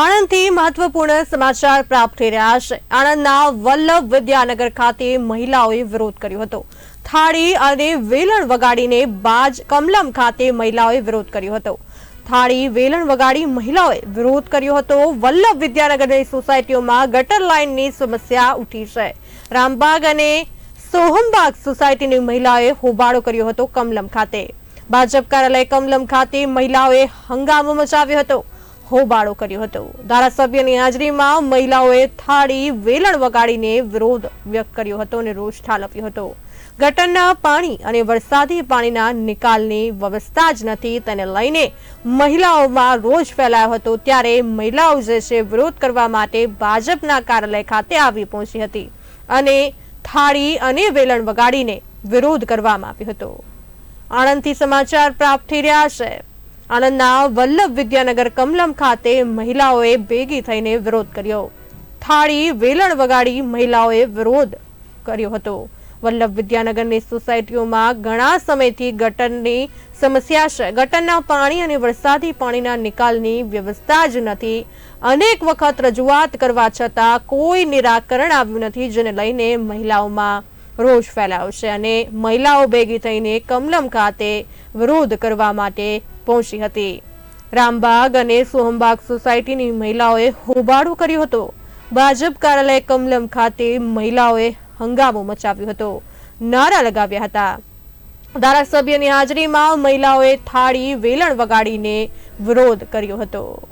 આણંદથી મહત્વપૂર્ણ સમાચાર પ્રાપ્ત થઈ રહ્યા છે. આણંદના વલ્લભ વિદ્યાનગર ખાતે મહિલાઓએ વિરોધ કર્યો હતો. થાળી અને વેલણ વગાડીને બાજ કમલમ ખાતે મહિલાઓએ વિરોધ કર્યો હતો. થાળી, વેલણ વગાડી મહિલાઓએ વિરોધ કર્યો હતો. વલ્લભ વિદ્યાનગરની સોસાયટીઓમાં ગટર લાઇનની સમસ્યા ઉઠી છે. રામબાગ અને સોહમબાગ સોસાયટીની મહિલાઓએ હોબાળો કર્યો હતો કમલમ ખાતે. ભાજપ કાર્યાલય કમલમ ખાતે મહિલાઓએ હંગામો મચાવ્યો હતો. હોબાળો કર્યો હતો. ધારાસભ્યની હાજરીમાં મહિલાઓએ થાળી, વેલણ વગાડીને વિરોધ વ્યક્ત કર્યો હતો અને રોષ ઠાલવ્યો હતો. ગટરના પાણી અને વરસાદી પાણીના નિકાલની વ્યવસ્થા જ નથી તેને લઈને મહિલાઓમાં રોષ ફેલાયો હતો ત્યારે મહિલાઓ જે છે વિરોધ કરવા માટે ભાજપના કાર્યાલય ખાતે આવી પહોંચી હતી અને થાળી અને વેલણ વગાડીને વિરોધ કરવામાં આવ્યો હતો. આણંદથી સમાચાર પ્રાપ્ત થઈ રહ્યા છે. આણંદના વલ્લભ વિદ્યાનગર કમલમ ખાતે મહિલાઓએ ભેગી થઈને વિરોધ કર્યો. થાળી, વેલણ વગાડી મહિલાઓએ વિરોધ કર્યો હતો. વલ્લભ વિદ્યાનગરની સોસાયટીઓમાં ઘણા સમયથી ગટરની સમસ્યા છે. ગટરના પાણી અને વરસાદી પાણીના નિકાલની વ્યવસ્થા જ નથી. અનેક વખત રજૂઆત કરવા છતાં કોઈ નિરાકરણ આવ્યું નથી, જેને લઈને મહિલાઓમાં રોષ ફેલાયો છે. અને મહિલાઓ ભેગી થઈને કમલમ ખાતે વિરોધ કરવા માટે પહોંચી હતી. રામબાગ અને સોહમબાગ સોસાયટીની મહિલાઓએ હોબાળો કર્યો હતો. ભાજપ કાર્યાલય કમલમ ખાતે મહિલાઓએ હંગામો મચાવ્યો હતો. નારા લગાવ્યા હતા. ધારાસભ્યની હાજરીમાં મહિલાઓએ થાળી, વેલણ વગાડીને વિરોધ કર્યો હતો.